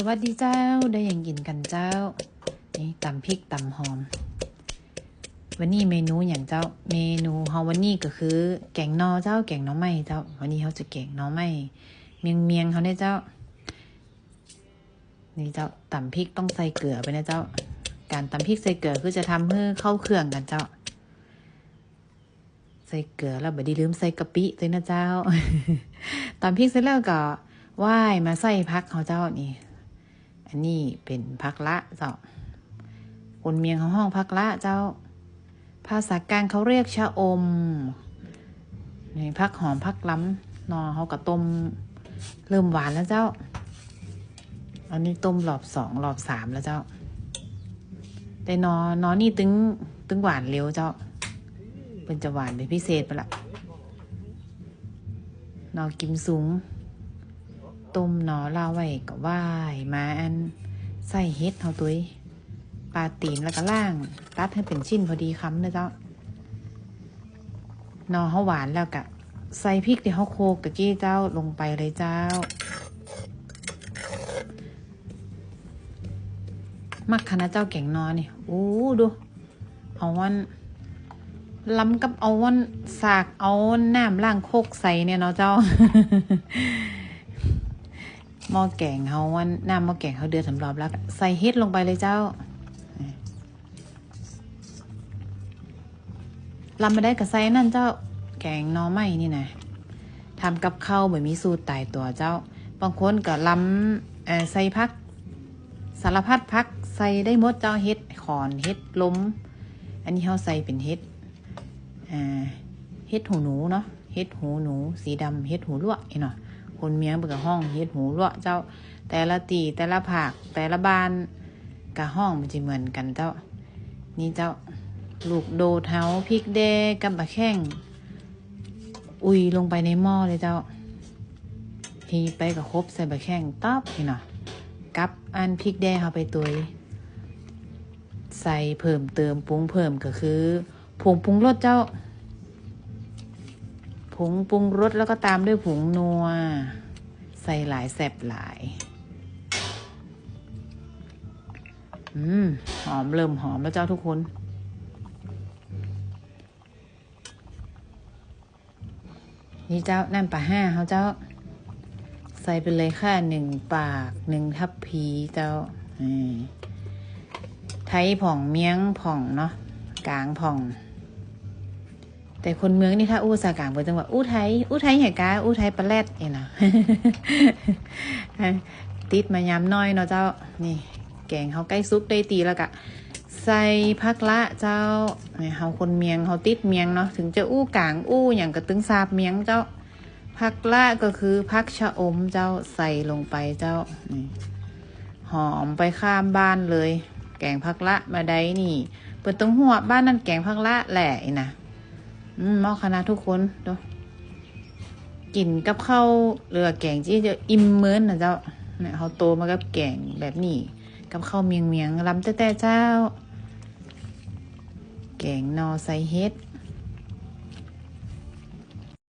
สวัสดีเจ้าได้ยังกินกันเจ้า นี่ตำพริกตำหอม วันนี้เมนูอย่างเจ้า เมนูเฮาวันนี้ก็คือ แกงนอเจ้าแกงน้อไม้เจ้า วันนี้เขาจะแกงน้อไม้เมียงเมียงเขาเนี่ยเจ้า นี่เจ้าตำพริกต้องใส่เกลือไปนะเจ้า การตำพริกใส่เกลือคือจะทำให้เข้าเครื่องกันเจ้า ใส่เกลือแล้วบดไดีลืมใส่กะปิด้วยนะเจ้าตำพริกเสร็จแล้วก็ว่ายมาใส่พักเขาเจ้านี่ อันนี้เป็นพักละเจ้า คนเมียงเขาห้องพักละเจ้า ภาษากลางเขาเรียกชะอมนี่พักหอมพักล้ำนอเขาก็ต้มเริ่มหวานแล้วเจ้า อันนี้ต้มรอบสองรอบสามแล้วเจ้า แต่นอนอนี่ตึงตึงหวานเร็วเจ้า เป็นจะหวานเป็นพิเศษไปละนอกิมสูง ต้มหนอลาไว้ก็ว่ายมาอันใส่เฮ็ดเฮาตุ้ยปลาตีนแล้วก็ล่าง ตัดให้เป็นชิ้นพอดีคำนะเจ้าหนอเฮาหวานแล้วก็ใส่พริกที่เฮาโคกตะกี้เจ้าลงไปเลยเจ้า มักคณะเจ้าแก่งนอนี่โอ้ดู เอาวันล้ำกับเอาวันสากเอาน้ำล่างโคกใส่เนี่ยเนาะเจ้า หม้อแกงเขาวันน้ำหม้อแกงเขาเดือดสำรอบแล้วใส่เฮ็ดลงไปเลยเจ้าลำมาได้กับใส่นั่นเจ้าแกงนอไม้นี่นะทำกับข้าวแบบมีสูตรตายตัวเจ้า บางคนก็ลำใส่พัก สารพัดพักใส่ได้หมดเจ้าเฮ็ดขอนเฮ็ดล้ม อันนี้เขาใส่เป็นเฮ็ดเฮ็ดหูหนูเนาะเฮ็ดหูหนู สีดำเฮ็ดหูลวกไอ้เนาะ คนเมียงเปิดกับห้องเฮ็ดหูลวกเจ้า แต่ละตีแต่ละผักแต่ละบานกับห้องมันจะเหมือนกันเจ้า นี่เจ้าลูกโดดเฮาพริกแดงกับบะแข้งอุยลงไปในหม้อเลยเจ้า ทีไปกับครบใส่บะแข้งต๊อบนี่เนาะกับอันพริกแดงเอาไปตุยใส่เพิ่มเติมปรุงเพิ่มก็คือผงปรุงรสเจ้า ผงปรุงรสแล้วก็ตามด้วยผงนัว ใส่หลายแสบหลาย อืม หอมเริ่มหอมแล้วเจ้าทุกคน นี่เจ้านั่นปลาห้าเขาเจ้า ใส่ไปเลยค่ะหนึ่งปากหนึ่งทับพีเจ้าไทยผ่องเมียงผ่องเนาะกลางผ่อง แต่คนเมืองนี่ถ้าอู้สากลางเปิดจังหวะอู้ไทยอู้ไทยแห่กาอู้ไทยปลาแรดเองนะติดมายำน้อยเนาะเจ้านี่ แกงเขาใกล้ซุกได้ตีแล้วกะใส่พักละเจ้าเนี่ยเขาคนเมียงเขาติดเมียงเนาะถึงจะอู้กลางอู้อย่างกระตึงซาบเมียงเจ้าผักละก็คือผักชะอมเจ้าใส่ลงไปเจ้านี่หอมไปข้ามบ้านเลย แกงผักละมาได้นี่เปิดตรงหัวบ้านนั่นแกงผักละแหละนะ หมาะคณะทุกคนดูกินกับข้าวเรือแกงที่จะอิ่มเหมือนนะเจ้าเนี่ยเขาโตมากับแกงแบบนี้ กับข้าวเมียงเมียงลำแต่แต่เจ้า แกงนอใส่เฮ็ด